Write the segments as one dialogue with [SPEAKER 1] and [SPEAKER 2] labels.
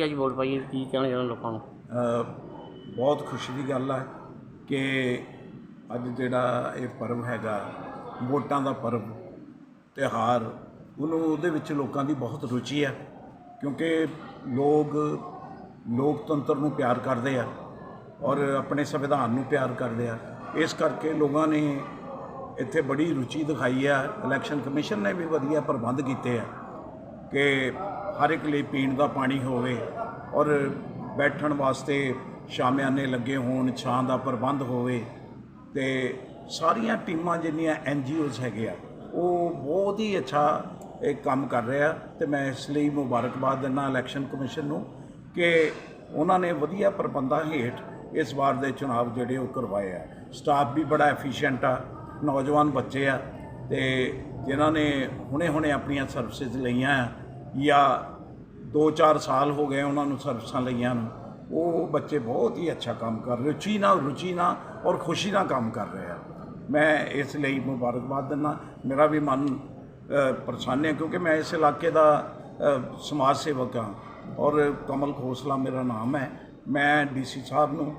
[SPEAKER 1] ਜਿਹੜੀ ਅੱਜ ਵੋਟ ਪਾਈ ਹੈ, ਕੀ ਕਹਿਣਾ ਚਾਹੁੰਦੇ ਲੋਕਾਂ ਨੂੰ?
[SPEAKER 2] ਅ, ਬਹੁਤ ਖੁਸ਼ੀ ਦੀ ਗੱਲ ਹੈ ਕਿ ਅੱਜ ਜਿਹੜਾ ਇਹ ਪਰਵ ਹੈਗਾ ਵੋਟਾਂ ਦਾ ਪਰਵ ਤਿਉਹਾਰ ਉਹਨੂੰ ਉਹਦੇ ਵਿੱਚ ਲੋਕਾਂ ਦੀ ਬਹੁਤ ਰੁਚੀ ਹੈ ਕਿਉਂਕਿ ਲੋਕ ਲੋਕਤੰਤਰ ਨੂੰ ਪਿਆਰ ਕਰਦੇ ਆ ਔਰ ਆਪਣੇ ਸੰਵਿਧਾਨ ਨੂੰ ਪਿਆਰ ਕਰਦੇ ਆ। ਇਸ ਕਰਕੇ ਲੋਕਾਂ ਨੇ ਇੱਥੇ ਬੜੀ ਰੁਚੀ ਦਿਖਾਈ ਆ ਇਲੈਕਸ਼ਨ ਕਮਿਸ਼ਨ ਨੇ ਵੀ ਵਧੀਆ ਪ੍ਰਬੰਧ ਕੀਤੇ ਆ। ਕਿ ਹਰ ਇੱਕ ਲਈ ਪੀਣ ਦਾ ਪਾਣੀ ਹੋਵੇ ਔਰ ਬੈਠਣ ਵਾਸਤੇ ਸ਼ਾਮਿਆਨੇ ਲੱਗੇ ਹੋਣ, ਛਾਂ ਦਾ ਪ੍ਰਬੰਧ ਹੋਵੇ ਤੇ ਸਾਰੀਆਂ ਟੀਮਾਂ ਜਿੰਨੀਆਂ ਐਨ ਜੀ ਓਜ਼ ਹੈਗੇ ਆ, ਉਹ ਬਹੁਤ ਹੀ ਅੱਛਾ ਇਹ ਕੰਮ ਕਰ ਰਿਹਾ ਤੇ ਮੈਂ ਇਸ ਲਈ ਮੁਬਾਰਕਬਾਦ ਦਿੰਦਾ ਇਲੈਕਸ਼ਨ ਕਮਿਸ਼ਨ ਨੂੰ ਕਿ ਉਹਨਾਂ ਨੇ ਵਧੀਆ ਪ੍ਰਬੰਧਾਂ ਹੇਠ ਇਸ ਵਾਰ ਦੇ ਚੁਣਾਵ ਜਿਹੜੇ ਉਹ ਕਰਵਾਏ ਆ। ਸਟਾਫ ਵੀ ਬੜਾ ਐਫੀਸ਼ੀਐਂਟ ਆ, ਨੌਜਵਾਨ ਬੱਚੇ ਆ ਤੇ ਜਿਨ੍ਹਾਂ ਨੇ ਹੁਣੇ-ਹੁਣੇ ਆਪਣੀਆਂ ਸਰਵਿਸਿਜ਼ ਲਈਆਂ ਆ ਜਾਂ 2-4 ਸਾਲ ਹੋ ਗਏ ਉਹਨਾਂ ਨੂੰ ਸਰਵਿਸਾਂ ਲਈਆਂ ਨੂੰ ਉਹ ਬੱਚੇ ਬਹੁਤ ਹੀ ਅੱਛਾ ਕੰਮ ਕਰ ਰਹੇ ਰੁਚੀ ਨਾਲ ਰੁਚੀ ਨਾਲ ਔਰ ਖੁਸ਼ੀ ਨਾਲ ਕੰਮ ਕਰ ਰਹੇ ਆ। ਮੈਂ ਇਸ ਲਈ ਮੁਬਾਰਕਬਾਦ ਦਿੰਦਾ ਮੇਰਾ ਵੀ ਮਨ ਅ, ਪ੍ਰਸੰਨ ਹੈ ਕਿਉਂਕਿ ਮੈਂ ਇਸ ਇਲਾਕੇ ਦਾ ਸਮਾਜ ਸੇਵਕ ਹਾਂ ਔਰ ਕਮਲ ਖੋਸਲਾ ਮੇਰਾ ਨਾਮ ਹੈ। ਮੈਂ ਡੀਸੀ ਸਾਹਿਬ ਨੂੰ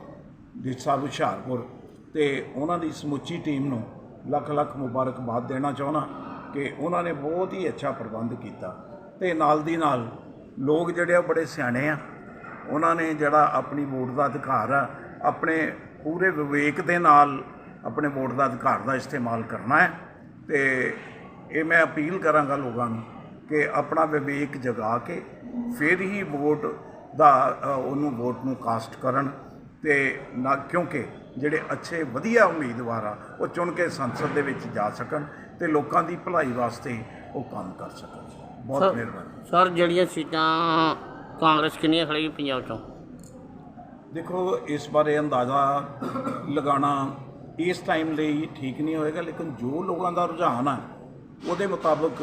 [SPEAKER 2] ਡੀਸੀ ਸਾਹਿਬ ਹੁਸ਼ਿਆਰਪੁਰ ਤੇ ਉਹਨਾਂ ਦੀ ਸਮੁੱਚੀ ਟੀਮ ਨੂੰ ਲੱਖ ਲੱਖ ਮੁਬਾਰਕਬਾਦ ਦੇਣਾ ਚਾਹੁੰਦਾ ਕਿ ਉਹਨਾਂ ਨੇ ਬਹੁਤ ਹੀ ਅੱਛਾ ਪ੍ਰਬੰਧ ਕੀਤਾ। ਤੇ ਨਾਲ ਦੀ ਨਾਲ ਲੋਕ ਜਿਹੜੇ ਆ ਬੜੇ ਸਿਆਣੇ ਆ। ਉਹਨਾਂ ਨੇ ਜਿਹੜਾ ਆਪਣੀ ਵੋਟ ਦਾ ਅਧਿਕਾਰ ਆ, ਆਪਣੇ ਪੂਰੇ ਵਿਵੇਕ ਦੇ ਨਾਲ ਆਪਣੇ ਵੋਟ ਦਾ ਅਧਿਕਾਰ ਦਾ ਇਸਤੇਮਾਲ ਕਰਨਾ ਹੈ। ਤੇ ਇਹ ਮੈਂ ਅਪੀਲ ਕਰਾਂਗਾ ਲੋਕਾਂ ਨੂੰ ਕਿ ਆਪਣਾ ਵਿਵੇਕ ਜਗਾ ਕੇ ਫਿਰ ਹੀ ਵੋਟ ਦਾ ਉਹਨੂੰ ਵੋਟ ਨੂੰ ਕਾਸਟ ਕਰਨ ਤੇ ਨਾ, ਕਿਉਂਕਿ ਜਿਹੜੇ ਅੱਛੇ ਵਧੀਆ ਉਮੀਦਵਾਰ ਆ, ਉਹ ਚੁਣ ਕੇ ਸੰਸਦ ਦੇ ਵਿੱਚ ਜਾ ਸਕਣ ਤੇ ਲੋਕਾਂ ਦੀ ਭਲਾਈ ਵਾਸਤੇ ਉਹ ਕੰਮ ਕਰ ਸਕਣ। ਬਹੁਤ ਮਿਹਰਬਾਨੀ।
[SPEAKER 1] ਸਰ ਜਿਹੜੀਆਂ ਸੀਟਾਂ ਕਾਂਗਰਸ ਕਿੰਨੀਆਂ ਖੜੇਗੀ ਪੰਜਾਬ ਚੋਂ?
[SPEAKER 2] ਦੇਖੋ ਇਸ ਬਾਰੇ ਅੰਦਾਜ਼ਾ ਲਗਾਉਣਾ ਇਸ ਟਾਈਮ ਲਈ ਠੀਕ ਨਹੀਂ ਹੋਏਗਾ ਲੇਕਿਨ ਜੋ ਲੋਕਾਂ ਦਾ ਰੁਝਾਨ ਆ ਉਹਦੇ ਮੁਤਾਬਕ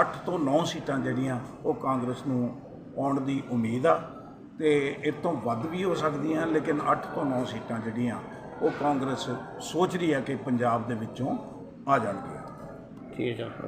[SPEAKER 2] 8 ਤੋਂ 9 ਸੀਟਾਂ ਜਿਹੜੀਆਂ ਉਹ ਕਾਂਗਰਸ ਨੂੰ ਆਉਣ ਦੀ ਉਮੀਦ ਆ ਤੇ ਇਹ ਤੋਂ ਵੱਧ ਵੀ ਹੋ ਸਕਦੀਆਂ ਲੇਕਿਨ 8 ਤੋਂ 9 ਸੀਟਾਂ ਜਿਹੜੀਆਂ ਉਹ ਕਾਂਗਰਸ ਸੋਚ ਰਹੀ ਹੈ ਕਿ ਪੰਜਾਬ ਦੇ ਵਿੱਚੋਂ ਆ ਜਾਣਗੀਆਂ।
[SPEAKER 1] ਠੀਕ ਹੈ ਸਰ